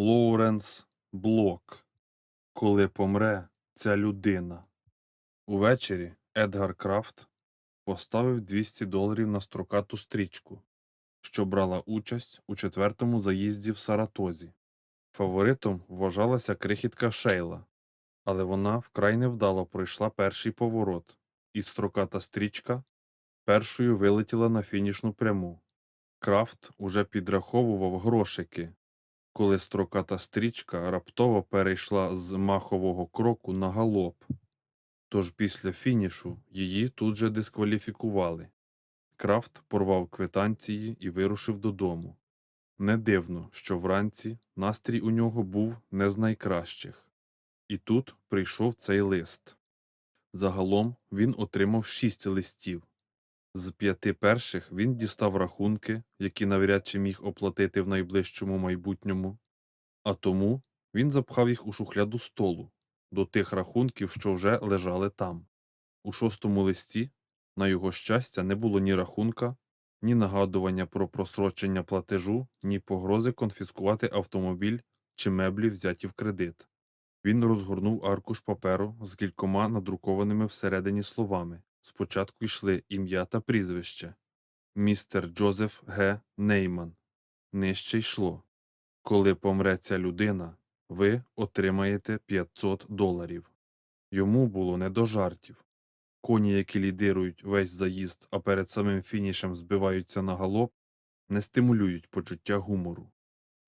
Лоуренс Блок. Коли помре ця людина. Увечері Едгар Крафт поставив 200 доларів на строкату стрічку, що брала участь у четвертому заїзді в Саратозі. Фаворитом вважалася крихітка Шейла, але вона вкрай невдало пройшла перший поворот, і строката стрічка першою вилетіла на фінішну пряму. Крафт уже підраховував грошики, коли строката стрічка раптово перейшла з махового кроку на галоп. Тож після фінішу її тут же дискваліфікували. Крафт порвав квитанції і вирушив додому. Не дивно, що вранці настрій у нього був не з найкращих. І тут прийшов цей лист. Загалом він отримав шість листів. З п'яти перших він дістав рахунки, які навряд чи міг оплатити в найближчому майбутньому, а тому він запхав їх у шухляду столу до тих рахунків, що вже лежали там. У шостому листі, на його щастя, не було ні рахунка, ні нагадування про просрочення платежу, ні погрози конфіскувати автомобіль чи меблі, взяті в кредит. Він розгорнув аркуш паперу з кількома надрукованими всередині словами. Спочатку йшли ім'я та прізвище. Містер Джозеф Г. Нейман. Нижче йшло. Коли помре ця людина, ви отримаєте 500 доларів. Йому було не до жартів. Коні, які лідирують весь заїзд, а перед самим фінішем збиваються на галоп, не стимулюють почуття гумору.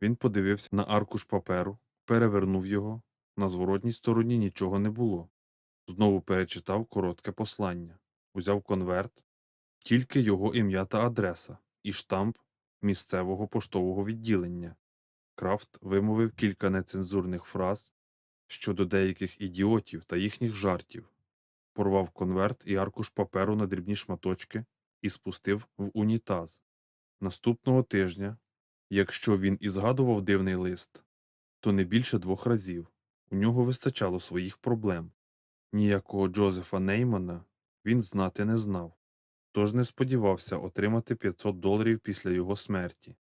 Він подивився на аркуш паперу, перевернув його. На зворотній стороні нічого не було. Знову перечитав коротке послання, узяв конверт, тільки його ім'я та адреса і штамп місцевого поштового відділення. Крафт вимовив кілька нецензурних фраз щодо деяких ідіотів та їхніх жартів, порвав конверт і аркуш паперу на дрібні шматочки і спустив в унітаз. Наступного тижня, якщо він і згадував дивний лист, то не більше двох разів. У нього вистачало своїх проблем. Ніякого Джозефа Неймана він знати не знав, тож не сподівався отримати 500 доларів після його смерті.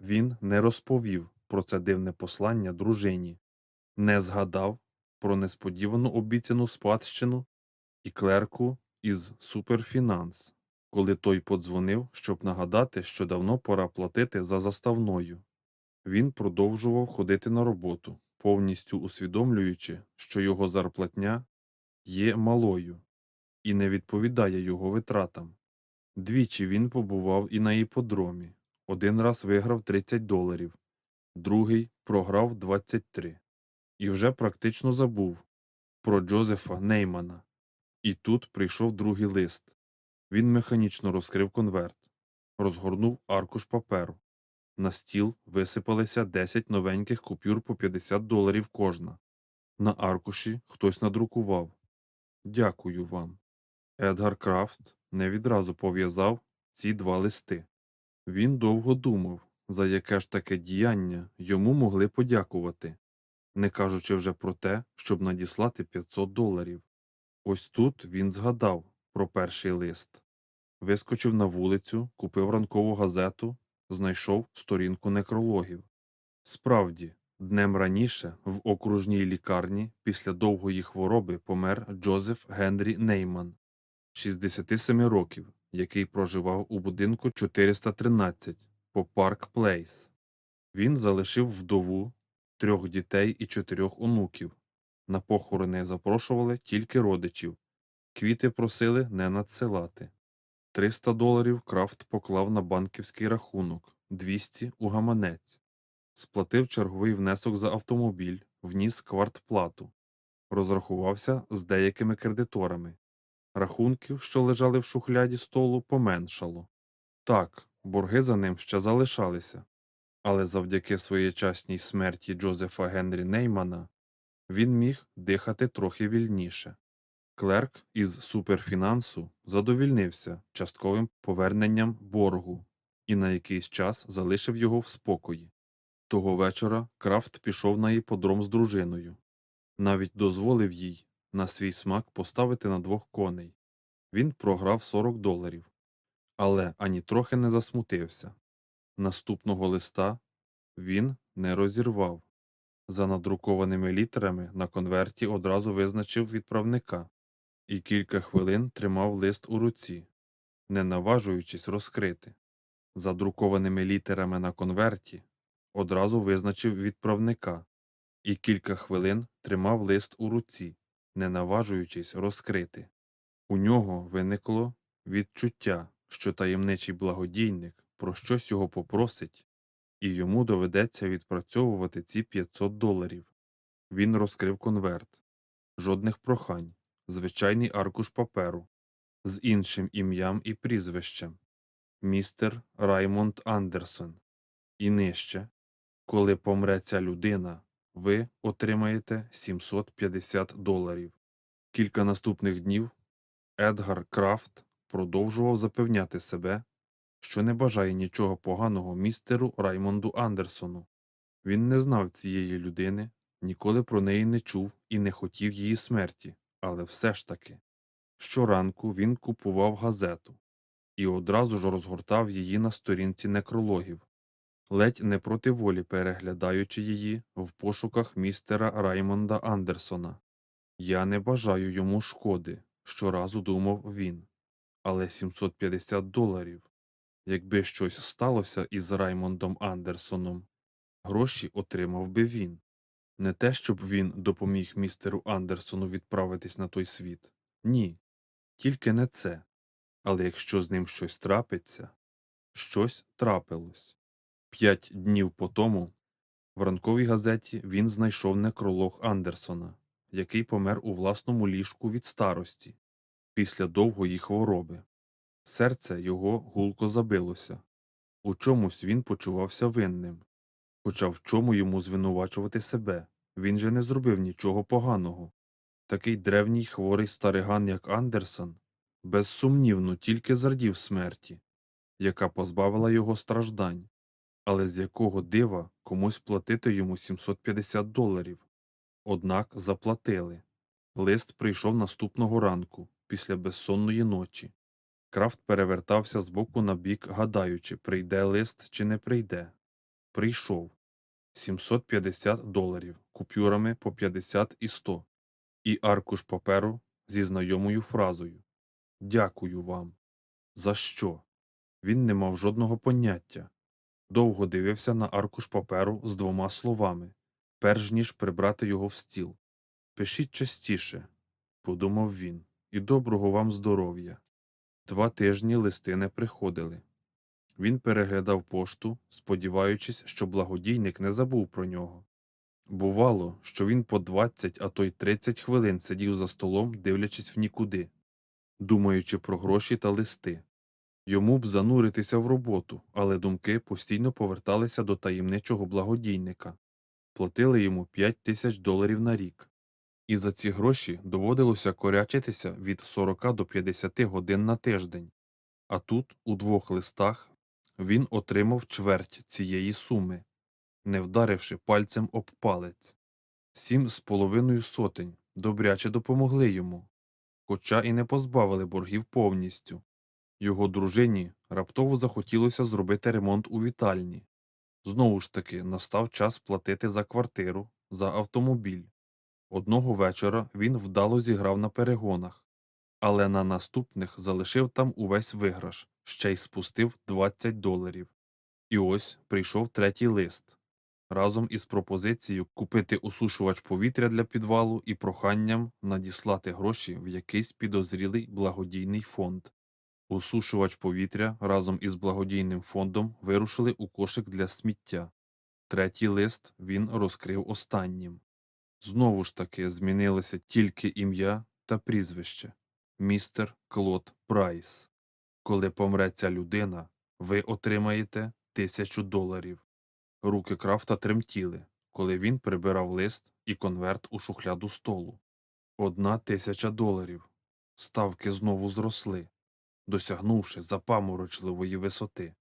Він не розповів про це дивне послання дружині, не згадав про несподівану обіцяну спадщину і клерку із Суперфінанс, коли той подзвонив, щоб нагадати, що давно пора платити за заставною. Він продовжував ходити на роботу, повністю усвідомлюючи, що його зарплатня є малою і не відповідає його витратам. Двічі він побував і на іподромі. Один раз виграв 30 доларів, другий програв 23. І вже практично забув про Джозефа Неймана. І тут прийшов другий лист. Він механічно розкрив конверт, розгорнув аркуш паперу. На стіл висипалися 10 новеньких купюр по 50 доларів кожна. На аркуші хтось надрукував. Дякую вам. Едгар Крафт не відразу пов'язав ці два листи. Він довго думав, за яке ж таке діяння йому могли подякувати, не кажучи вже про те, щоб надіслати 500 доларів. Ось тут він згадав про перший лист. Вискочив на вулицю, купив ранкову газету, знайшов сторінку некрологів. Справді, днем раніше в окружній лікарні після довгої хвороби помер Джозеф Генрі Нейман, 67 років, який проживав у будинку 413 по Парк Плейс. Він залишив вдову, трьох дітей і чотирьох онуків. На похорони запрошували тільки родичів. Квіти просили не надсилати. 300 доларів Крафт поклав на банківський рахунок, 200 – у гаманець. Сплатив черговий внесок за автомобіль, вніс квартплату. Розрахувався з деякими кредиторами. Рахунків, що лежали в шухляді столу, поменшало. Так, борги за ним ще залишалися. Але завдяки своєчасній смерті Джозефа Генрі Неймана він міг дихати трохи вільніше. Клерк із суперфінансу задовільнився частковим поверненням боргу і на якийсь час залишив його в спокої. Того вечора Крафт пішов на іподром з дружиною. Навіть дозволив їй на свій смак поставити на двох коней. Він програв 40 доларів, але ані трохи не засмутився. Наступного листа він не розірвав. За надрукованими літерами на конверті одразу визначив відправника і кілька хвилин тримав лист у руці, не наважуючись розкрити. За друкованими літерами на конверті одразу визначив відправника і кілька хвилин тримав лист у руці, не наважуючись розкрити. У нього виникло відчуття, що таємничий благодійник про щось його попросить, і йому доведеться відпрацьовувати ці 500 доларів. Він розкрив конверт. Жодних прохань, звичайний аркуш паперу з іншим ім'ям і прізвищем містер Раймонд Андерсон. І нижче, коли помре ця людина, ви отримаєте 750 доларів. Кілька наступних днів Едгар Крафт продовжував запевняти себе, що не бажає нічого поганого містеру Раймонду Андерсону. Він не знав цієї людини, ніколи про неї не чув і не хотів її смерті, але все ж таки. Щоранку він купував газету і одразу ж розгортав її на сторінці некрологів, ледь не проти волі переглядаючи її в пошуках містера Раймонда Андерсона. Я не бажаю йому шкоди, щоразу думав він. Але 750 доларів. Якби щось сталося із Раймондом Андерсоном, гроші отримав би він. Не те, щоб він допоміг містеру Андерсону відправитись на той світ. Ні, тільки не це. Але якщо з ним щось трапиться, щось трапилось. П'ять днів по тому в ранковій газеті він знайшов некролог Андерсона, який помер у власному ліжку від старості після довгої хвороби. Серце його гулко забилося. У чомусь він почувався винним. Хоча в чому йому звинувачувати себе він же не зробив нічого поганого. Такий древній хворий стариган, як Андерсон, безсумнівно тільки зрадів смерті, яка позбавила його страждань, але з якого дива комусь платити йому 750 доларів. Однак заплатили. Лист прийшов наступного ранку, після безсонної ночі. Крафт перевертався з боку на бік, гадаючи, прийде лист чи не прийде. Прийшов 750 доларів купюрами по 50 і 100 і аркуш паперу зі знайомою фразою Дякую вам. За що? Він не мав жодного поняття. Довго дивився на аркуш паперу з двома словами, перш ніж прибрати його в стіл. Пишіть частіше, подумав він, і доброго вам здоров'я. Два тижні листи не приходили. Він переглядав пошту, сподіваючись, що благодійник не забув про нього. Бувало, що він по 20, а то й 30 хвилин сидів за столом, дивлячись в нікуди, думаючи про гроші та листи. Йому б зануритися в роботу, але думки постійно поверталися до таємничого благодійника. Платили йому 5 тисяч доларів на рік. І за ці гроші доводилося корячитися від 40 до 50 годин на тиждень. А тут, у двох листах, він отримав чверть цієї суми, не вдаривши пальцем об палець. Сім з половиною сотень добряче допомогли йому, хоча і не позбавили боргів повністю. Його дружині раптово захотілося зробити ремонт у вітальні. Знову ж таки, настав час платити за квартиру, за автомобіль. Одного вечора він вдало зіграв на перегонах, але на наступних залишив там увесь виграш, ще й спустив 20 доларів. І ось прийшов третій лист разом із пропозицією купити осушувач повітря для підвалу і проханням надіслати гроші в якийсь підозрілий благодійний фонд. Осушувач повітря разом із благодійним фондом вирушили у кошик для сміття. Третій лист він розкрив останнім. Знову ж таки змінилося тільки ім'я та прізвище містер Клод Прайс. Коли помре ця людина, ви отримаєте тисячу доларів. Руки крафта тремтіли, коли він прибирав лист і конверт у шухляду столу. Одна тисяча доларів. Ставки знову зросли, досягнувши запаморочливої висоти.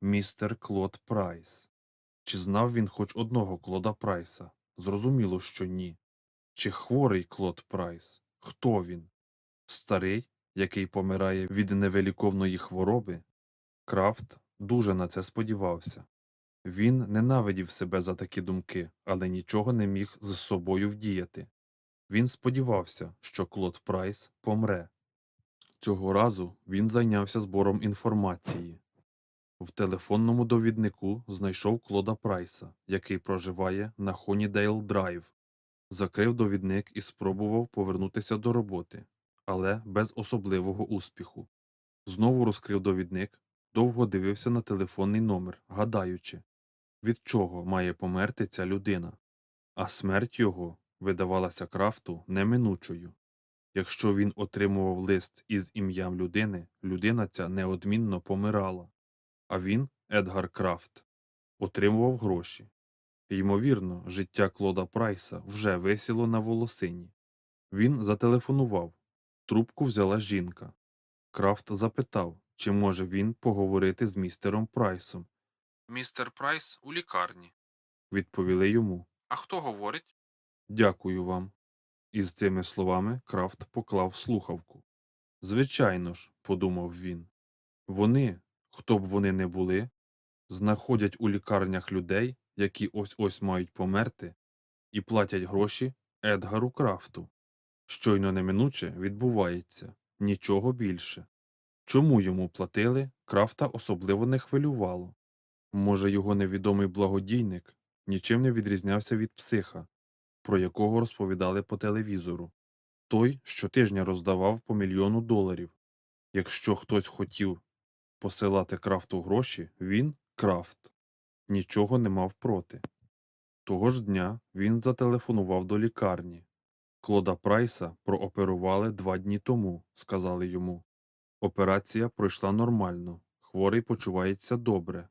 Містер Клод Прайс. Чи знав він хоч одного Клода Прайса? Зрозуміло, що ні. Чи хворий Клод Прайс? Хто він? Старий, який помирає від невеликовної хвороби? Крафт дуже на це сподівався. Він ненавидів себе за такі думки, але нічого не міг з собою вдіяти. Він сподівався, що Клод Прайс помре. Цього разу він зайнявся збором інформації. В телефонному довіднику знайшов Клода Прайса, який проживає на Хонідейл Драйв. Закрив довідник і спробував повернутися до роботи, але без особливого успіху. Знову розкрив довідник, довго дивився на телефонний номер, гадаючи, від чого має померти ця людина. А смерть його видавалася крафту неминучою. Якщо він отримував лист із ім'ям людини, людина ця неодмінно помирала. А він, Едгар Крафт, отримував гроші. Ймовірно, життя Клода Прайса вже висіло на волосині. Він зателефонував. Трубку взяла жінка. Крафт запитав, чи може він поговорити з містером Прайсом. Містер Прайс у лікарні. Відповіли йому. А хто говорить? Дякую вам. Із цими словами Крафт поклав слухавку. Звичайно ж, подумав він. Вони, хто б вони не були, знаходять у лікарнях людей, які ось ось мають померти, і платять гроші Едгару Крафту. Щойно неминуче відбувається нічого більше. Чому йому платили, Крафта особливо не хвилювало. Може, його невідомий благодійник нічим не відрізнявся від психа, про якого розповідали по телевізору. Той щотижня роздавав по мільйону доларів. Якщо хтось хотів посилати крафту гроші, він, крафт, нічого не мав проти. Того ж дня він зателефонував до лікарні. Клода Прайса прооперували два дні тому, сказали йому. Операція пройшла нормально, хворий почувається добре.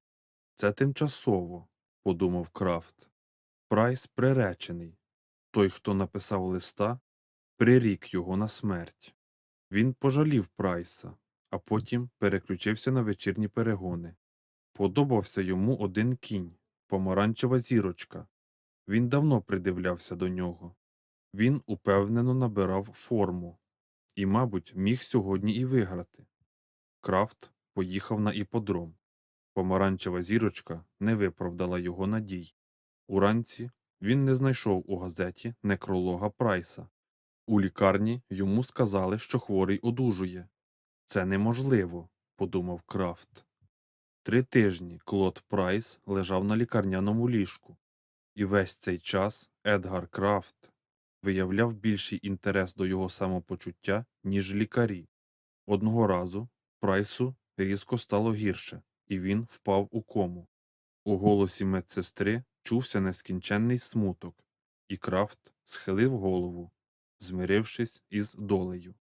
Це тимчасово, подумав Крафт. Прайс приречений. Той, хто написав листа, прирік його на смерть. Він пожалів Прайса, а потім переключився на вечірні перегони. Подобався йому один кінь, помаранчева зірочка. Він давно придивлявся до нього. Він упевнено набирав форму і, мабуть, міг сьогодні і виграти. Крафт поїхав на іподром. Помаранчева зірочка не виправдала його надій. Уранці він не знайшов у газеті некролога Прайса. У лікарні йому сказали, що хворий одужує. Це неможливо, подумав Крафт. Три тижні Клод Прайс лежав на лікарняному ліжку, і весь цей час Едгар Крафт виявляв більший інтерес до його самопочуття, ніж лікарі. Одного разу Прайсу різко стало гірше, і він впав у кому. У голосі медсестри чувся нескінченний смуток, і Крафт схилив голову, змирившись із долею.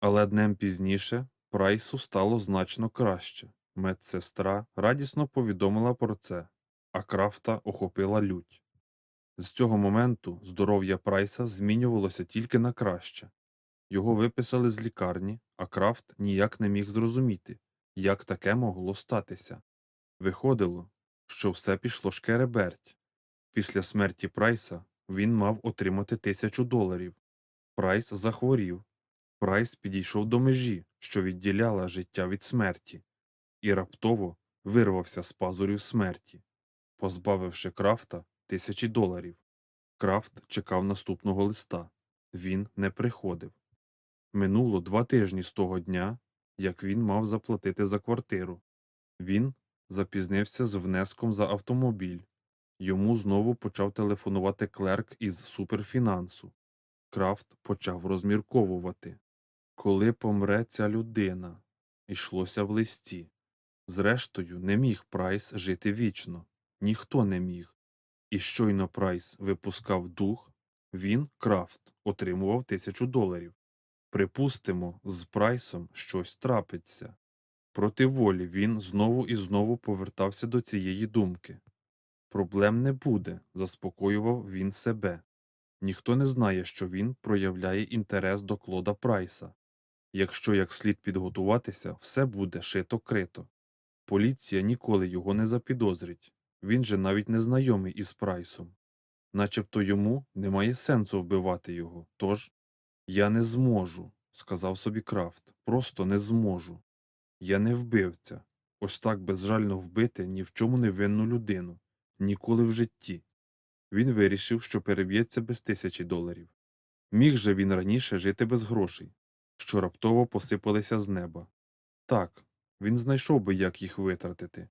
Але днем пізніше Прайсу стало значно краще. Медсестра радісно повідомила про це, а Крафта охопила лють. З цього моменту здоров'я Прайса змінювалося тільки на краще. Його виписали з лікарні, а Крафт ніяк не міг зрозуміти, як таке могло статися. Виходило, що все пішло шкереберть. Після смерті Прайса він мав отримати тисячу доларів. Прайс захворів. Прайс підійшов до межі, що відділяла життя від смерті, і раптово вирвався з пазурів смерті, позбавивши крафта тисячі доларів. Крафт чекав наступного листа. Він не приходив. Минуло два тижні з того дня, як він мав заплатити за квартиру. Він запізнився з внеском за автомобіль. Йому знову почав телефонувати клерк із суперфінансу. Крафт почав розмірковувати. Коли помре ця людина, йшлося в листі. Зрештою, не міг Прайс жити вічно. Ніхто не міг. І щойно Прайс випускав дух, він, Крафт, отримував тисячу доларів. Припустимо, з Прайсом щось трапиться. Проти волі він знову і знову повертався до цієї думки. Проблем не буде, заспокоював він себе. Ніхто не знає, що він проявляє інтерес до Клода Прайса. Якщо як слід підготуватися, все буде шито крито. Поліція ніколи його не запідозрить, він же навіть не знайомий із Прайсом. Начебто йому немає сенсу вбивати його, тож я не зможу, сказав собі Крафт, просто не зможу. Я не вбивця. Ось так безжально вбити ні в чому невинну людину. Ніколи в житті. Він вирішив, що переб'ється без тисячі доларів. Міг же він раніше жити без грошей, що раптово посипалися з неба. Так, він знайшов би, як їх витратити.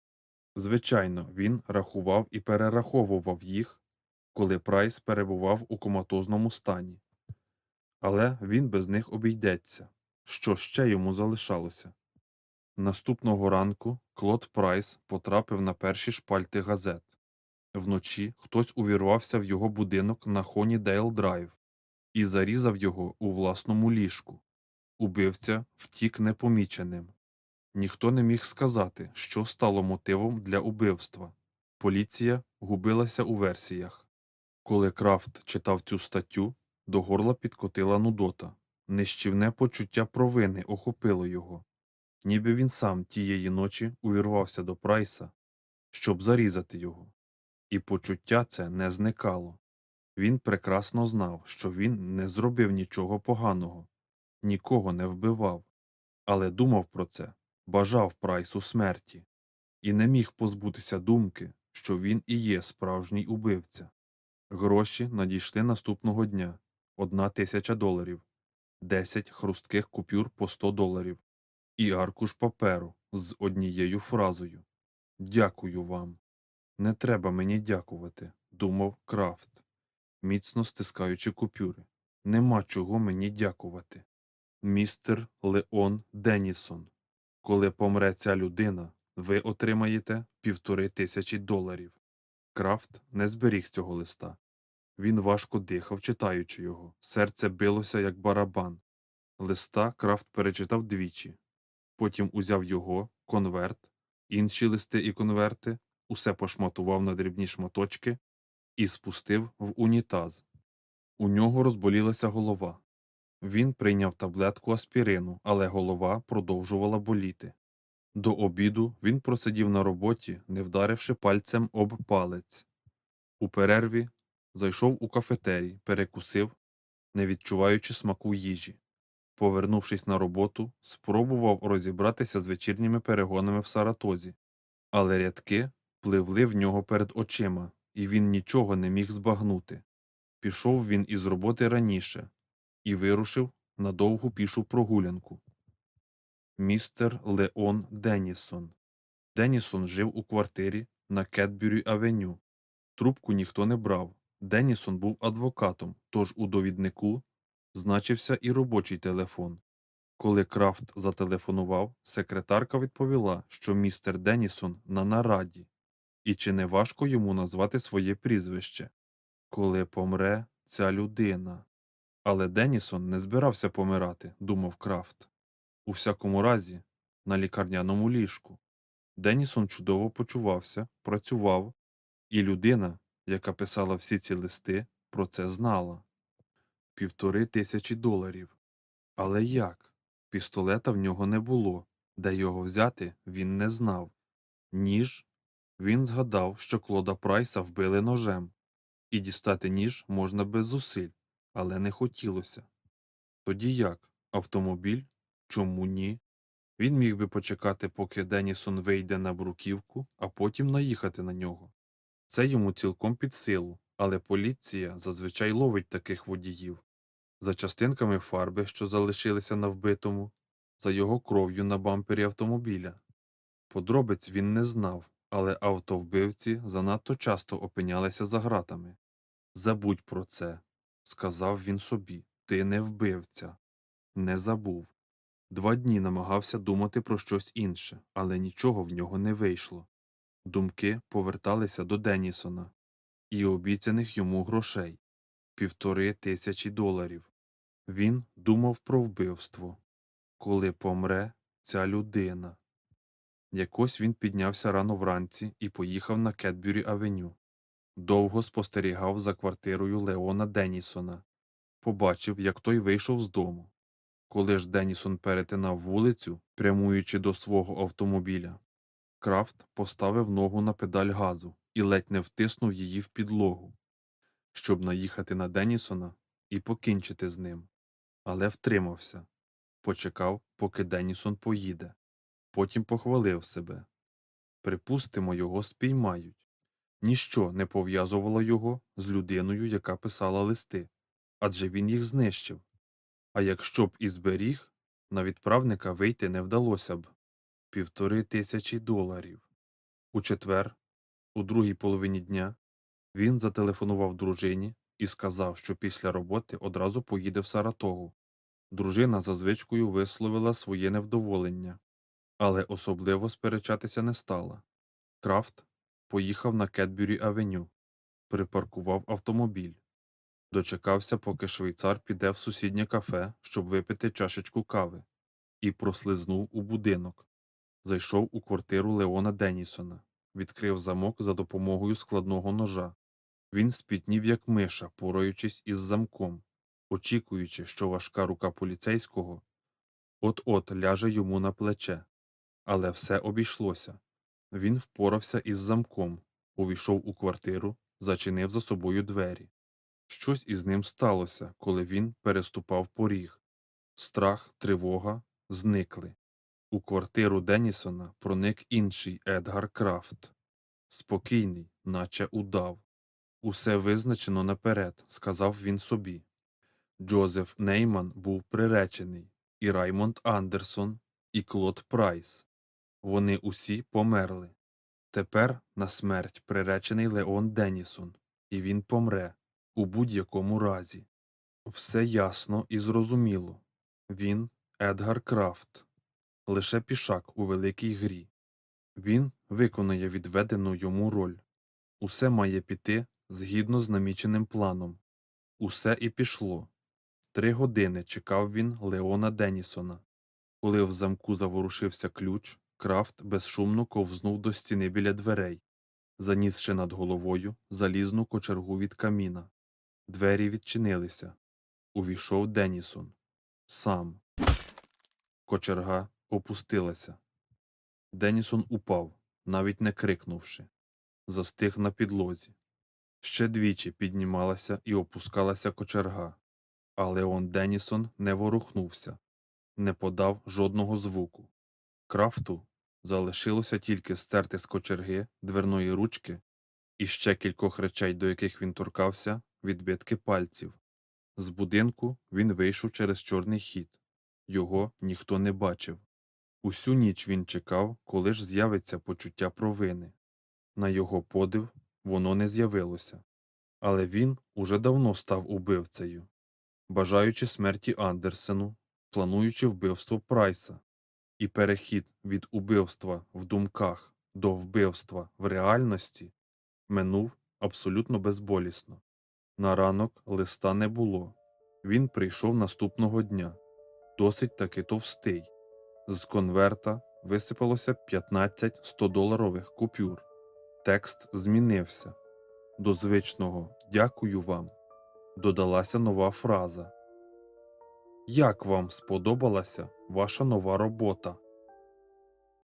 Звичайно, він рахував і перераховував їх, коли Прайс перебував у коматозному стані. Але він без них обійдеться. Що ще йому залишалося? Наступного ранку Клод Прайс потрапив на перші шпальти газет. Вночі хтось увірвався в його будинок на Хонідейл Драйв і зарізав його у власному ліжку. Убивця втік непоміченим. Ніхто не міг сказати, що стало мотивом для убивства. Поліція губилася у версіях. Коли Крафт читав цю статтю, до горла підкотила нудота. Нищівне почуття провини охопило його. Ніби він сам тієї ночі увірвався до Прайса, щоб зарізати його. І почуття це не зникало. Він прекрасно знав, що він не зробив нічого поганого, нікого не вбивав, але думав про це, бажав Прайсу смерті, і не міг позбутися думки, що він і є справжній убивця. Гроші надійшли наступного дня одна тисяча доларів, десять хрустких купюр по сто доларів і аркуш паперу з однією фразою Дякую вам. Не треба мені дякувати, думав Крафт, міцно стискаючи купюри. Нема чого мені дякувати. Містер Леон Денісон. Коли помре ця людина, ви отримаєте півтори тисячі доларів. Крафт не зберіг цього листа. Він важко дихав, читаючи його. Серце билося, як барабан. Листа Крафт перечитав двічі. Потім узяв його, конверт, інші листи і конверти, усе пошматував на дрібні шматочки і спустив в унітаз. У нього розболілася голова. Він прийняв таблетку аспірину, але голова продовжувала боліти. До обіду він просидів на роботі, не вдаривши пальцем об палець. У перерві зайшов у кафетерій, перекусив, не відчуваючи смаку їжі. Повернувшись на роботу, спробував розібратися з вечірніми перегонами в Саратозі, але рядки пливли в нього перед очима, і він нічого не міг збагнути. Пішов він із роботи раніше і вирушив на довгу пішу прогулянку. Містер Леон Денісон. Денісон жив у квартирі на Кетбюрі Авеню. Трубку ніхто не брав. Денісон був адвокатом, тож у довіднику значився і робочий телефон. Коли Крафт зателефонував, секретарка відповіла, що містер Денісон на нараді, і чи не важко йому назвати своє прізвище. Коли помре ця людина. Але Денісон не збирався помирати, думав Крафт. У всякому разі, на лікарняному ліжку. Денісон чудово почувався, працював, і людина, яка писала всі ці листи, про це знала. Півтори тисячі доларів. Але як? Пістолета в нього не було, де його взяти він не знав. Ніж? Він згадав, що Клода Прайса вбили ножем, і дістати ніж можна без зусиль, але не хотілося. Тоді як? Автомобіль? Чому ні? Він міг би почекати, поки Денісон вийде на бруківку, а потім наїхати на нього. Це йому цілком під силу, але поліція зазвичай ловить таких водіїв за частинками фарби, що залишилися на вбитому, за його кров'ю на бампері автомобіля. Подробиць він не знав, але автовбивці занадто часто опинялися за гратами. Забудь про це, сказав він собі. Ти не вбивця. Не забув. Два дні намагався думати про щось інше, але нічого в нього не вийшло. Думки поверталися до Денісона і обіцяних йому грошей півтори тисячі доларів. Він думав про вбивство. Коли помре ця людина. Якось він піднявся рано вранці і поїхав на Кетбюрі Авеню. Довго спостерігав за квартирою Леона Денісона. Побачив, як той вийшов з дому. Коли ж Денісон перетинав вулицю, прямуючи до свого автомобіля, Крафт поставив ногу на педаль газу і ледь не втиснув її в підлогу, щоб наїхати на Денісона і покінчити з ним. Але втримався, почекав, поки Денісон поїде. Потім похвалив себе. Припустимо, його спіймають. Ніщо не пов'язувало його з людиною, яка писала листи, адже він їх знищив. А якщо б і зберіг, на відправника вийти не вдалося б півтори тисячі доларів. У четвер, у другій половині дня, він зателефонував дружині і сказав, що після роботи одразу поїде в Саратогу. Дружина за звичкою висловила своє невдоволення, але особливо сперечатися не стала. Крафт поїхав на Кетбюрі Авеню, припаркував автомобіль, дочекався, поки швейцар піде в сусіднє кафе, щоб випити чашечку кави, і прослизнув у будинок. Зайшов у квартиру Леона Денісона, відкрив замок за допомогою складного ножа. Він спітнів, як миша, пораючись із замком, очікуючи, що важка рука поліцейського от-от ляже йому на плече. Але все обійшлося. Він впорався із замком, увійшов у квартиру, зачинив за собою двері. Щось із ним сталося, коли він переступав поріг. Страх, тривога зникли. У квартиру Денісона проник інший Едгар Крафт. Спокійний, наче удав. Усе визначено наперед, сказав він собі. Джозеф Нейман був приречений, і Раймонд Андерсон, і Клод Прайс. Вони усі померли. Тепер на смерть приречений Леон Денісон, і він помре у будь-якому разі. Все ясно і зрозуміло. Він Едгар Крафт, лише пішак у великій грі. Він виконує відведену йому роль. Усе має піти згідно з наміченим планом. Усе і пішло. Три години чекав він Леона Денісона. Коли в замку заворушився ключ, Крафт безшумно ковзнув до стіни біля дверей, занісши над головою залізну кочергу від каміна. Двері відчинилися. Увійшов Денісон. Сам. Кочерга опустилася. Денісон упав, навіть не крикнувши. Застиг на підлозі. Ще двічі піднімалася і опускалася кочерга, а Леон Денісон не ворухнувся, не подав жодного звуку. Крафту залишилося тільки стерти з кочерги, дверної ручки і ще кількох речей, до яких він торкався, відбитки пальців. З будинку він вийшов через чорний хід. Його ніхто не бачив. Усю ніч він чекав, коли ж з'явиться почуття провини. На його подив воно не з'явилося. Але він уже давно став убивцею, бажаючи смерті Андерсену, плануючи вбивство Прайса, і перехід від убивства в думках до вбивства в реальності минув абсолютно безболісно. На ранок листа не було. Він прийшов наступного дня, досить таки товстий. З конверта висипалося 15 100-доларових купюр. Текст змінився. До звичного Дякую вам додалася нова фраза. Як вам сподобалася ваша нова робота?